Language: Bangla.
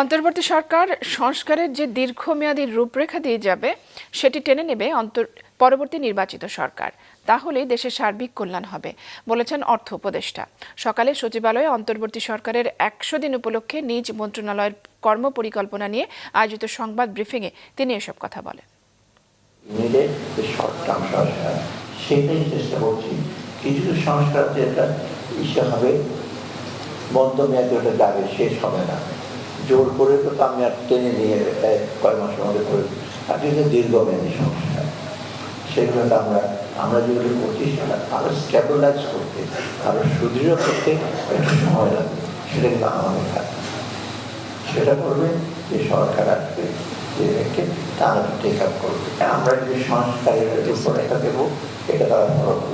অন্তর্বর্তী সরকার সংস্কারের যে দীর্ঘমেয়াদী রূপরেখা দিয়ে যাবে, সেটি টেনে নেবে অন্তর, পরবর্তী নির্বাচিত সরকার। তাহলে দেশের সার্বিক কল্যাণ হবে, বলেছেন অর্থ উপদেষ্টা। সকালে সচিবালয়ে অন্তর্বর্তী সরকারের একশো দিন উপলক্ষে নিজ মন্ত্রণালয়ের কর্মপরিকল্পনা নিয়ে আয়োজিত সংবাদ ব্রিফিংয়ে তিনি এসব কথা বলেন। সংস্কার সেটাই চেষ্টা করছি। কিছু কিছু সংস্কার যেটা ইসে হবে ওটা যাবে, শেষ হবে না। জোর করে তো আমি আর টেনে নিয়ে কয় মাসের মধ্যে করে। আর যেটা দীর্ঘমেয়াদী সমস্যা। সেগুলো তো আমরা আমরা যেগুলো করছি সেটা আরও স্টেবিলাইজ করতে, আরও সুদৃঢ় করতে একটু সময় লাগবে। সেটা কিন্তু আমাদের কাজ। সেটা করবে যে সরকার আসবে রেখে তারা টেক আপ করবে। আমরা যদি সংস্কারের উপর এটা দেবো, এটা তারা ফলো